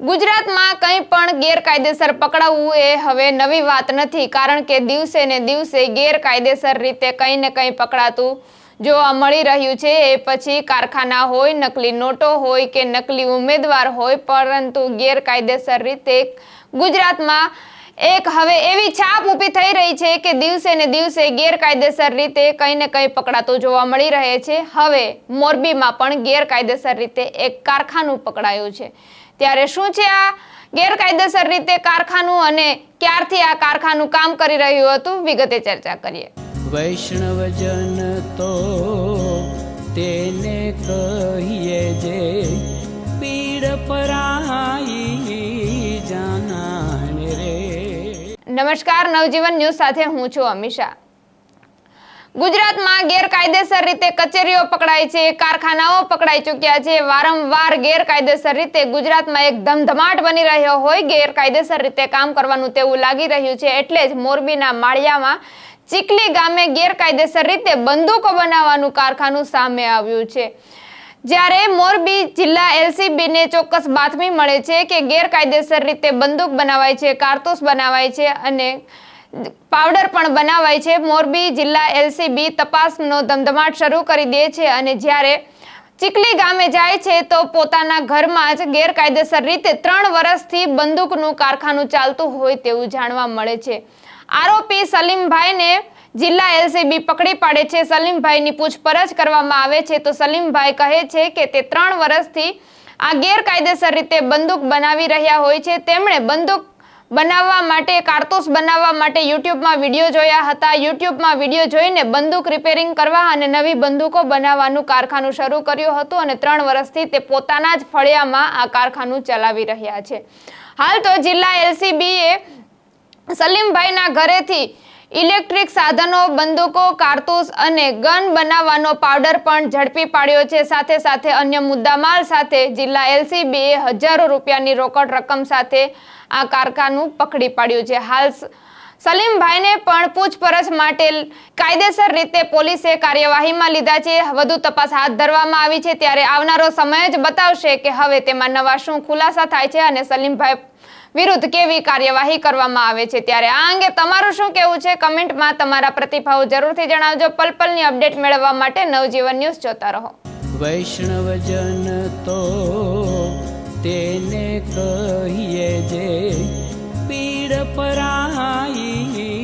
ગુજરાતમાં કંઈ પણ ગેરકાયદેસર પકડાવવું એ હવે નવી વાત નથી, કારણ કે દિવસે ને દિવસે ગેરકાયદેસર રીતે કંઈ ને કંઈ પકડાતું જોવા મળી રહ્યું છે. એ પછી કારખાના હોય, નકલી નોટો હોય કે નકલી ઉમેદવાર હોય, પરંતુ ગેરકાયદેસર રીતે ગુજરાતમાં એક હવે એવી છાપ ઊભી થઈ રહી છે કે દિવસે ને દિવસે ગેરકાયદેસર રીતે કંઈ ને કંઈ પકડાતું જોવા મળી રહે છે. હવે મોરબીમાં પણ ગેરકાયદેસર રીતે એક કારખાનું પકડાયું છે. ત્યારે શું છે આ? ગેરકાયદેસર રીતે કારખાનું અને ક્યારથી આ કારખાનું કામ કરી રહ્યું હતું? વિગતે ચર્ચા કરીએ. વૈષ્ણવજન તો તેને કહીએ જે પીડ પરાઈ જાનાને રે. નમસ્કાર નવજીવન ન્યૂઝ સાથે હું છું અમિશા ગુજરાતમાં ગેરકાયદેસર રીતે કચેરીઓ પકડાય છે, કારખાનાઓ પકડાઈ ચૂક્યા છે. વારંવાર ગેરકાયદેસર રીતે ગુજરાતમાં એક ધમધમાટ બની રહ્યો હોય, ગેરકાયદેસર રીતે કામ કરવાનું તેવું લાગી રહ્યું છે. એટલે જ મોરબીના માળિયામાં ચીકલી ગામે ગેરકાયદેસર રીતે બંદૂકો બનાવવાનું કારખાનું સામે આવ્યું છે. જ્યારે મોરબી જિલ્લા એલસીબીને ચોક્કસ બાતમી મળે છે કે ગેરકાયદેસર રીતે બંદૂક બનાવાય છે, કારતૂસ બનાવાય છે અને પાવડર પણ બનાવાય છે. મોરબી જિલ્લા એલસીબી તપાસનો ધમધમાટ શરૂ કરી દે છે અને જ્યારે ચીકલી ગામે જાય છે તો પોતાના ઘરમાં જ ગેરકાયદેસર રીતે ત્રણ વર્ષથી બંદૂકનું કારખાનું ચાલતું હોય તેવું જાણવા મળે છે. આરોપી સલીમભાઈને જિલ્લા એલસીબી પકડી પાડે છે. સલીમભાઈની પૂછપરછ કરવામાં આવે છે તો સલીમભાઈ કહે છે કે તે ત્રણ વર્ષથી આ ગેરકાયદેસર રીતે બંદૂક બનાવી રહ્યા હોય છે. તેમણે બંદૂક બનાવવા માટે, કારતૂસ બનાવવા માટે યુટ્યુબમાં વીડિયો જોયા હતા. યુટ્યુબમાં વીડિયો જોઈને બંદૂક રિપેરિંગ કરવા અને નવી બંદૂકો બનાવવાનું કારખાનું શરૂ કર્યું હતું અને ત્રણ વર્ષથી તે પોતાના જ ફળિયામાં આ કારખાનું ચલાવી રહ્યા છે. હાલ તો જિલ્લા એલસીબીએ સલીમભાઈના ઘરેથી ઇલેક્ટ્રિક સાધનો, બંદૂકો, કારતૂસ અને ગન બનાવવાનો પાવડર પણ ઝડપી પાડ્યો છે. સાથે સાથે અન્ય મુદ્દામાલ સાથે જિલ્લા એલસીબીએ હજારો રૂપિયાની રોકડ રકમ સાથે આ કારખાનું પકડી પાડ્યું છે. હાલ સલીમભાઈને પણ પૂછપરછ માટે કાયદેસર રીતે પોલીસે કાર્યવાહીમાં લીધા છે. વધુ તપાસ હાથ ધરવામાં આવી છે. ત્યારે આવનારો સમય જ બતાવશે કે હવે તેમાં નવા શું ખુલાસા થાય છે અને સલીમભાઈ વિરુદ્ધ કેવી કાર્યવાહી કરવામાં આવે છે. ત્યારે આ અંગે તમારું શું કહેવું છે? કમેન્ટમાં તમારા પ્રતિભાવ જરૂરથી જણાવજો. પલપલની અપડેટ મેળવવા માટે નવજીવન ન્યૂઝ જોતા રહો. વૈષ્ણવજન તો તેને કહીએ જે પરાઈ